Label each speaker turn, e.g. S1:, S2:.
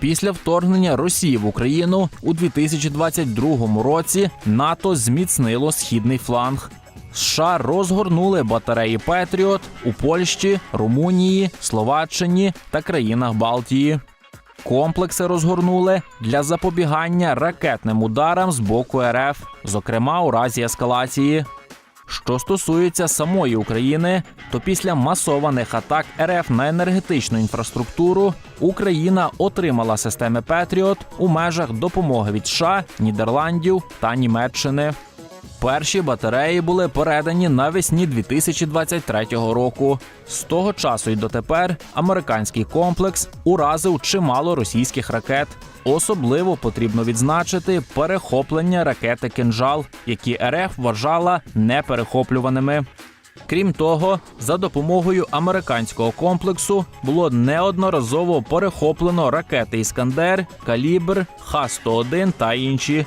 S1: Після вторгнення Росії в Україну у 2022 році НАТО зміцнило східний фланг. США розгорнули батареї Петріот у Польщі, Румунії, Словаччині та країнах Балтії. Комплекси розгорнули для запобігання ракетним ударам з боку РФ, зокрема у разі ескалації. Що стосується самої України, то після масованих атак РФ на енергетичну інфраструктуру Україна отримала системи Петріот у межах допомоги від США, Нідерландів та Німеччини. Перші батареї були передані навесні 2023 року. З того часу й дотепер американський комплекс уразив чимало російських ракет. Особливо потрібно відзначити перехоплення ракети «Кинжал», які РФ вважала неперехоплюваними. Крім того, за допомогою американського комплексу було неодноразово перехоплено ракети Іскандер, Калібр, Х-101 та інші.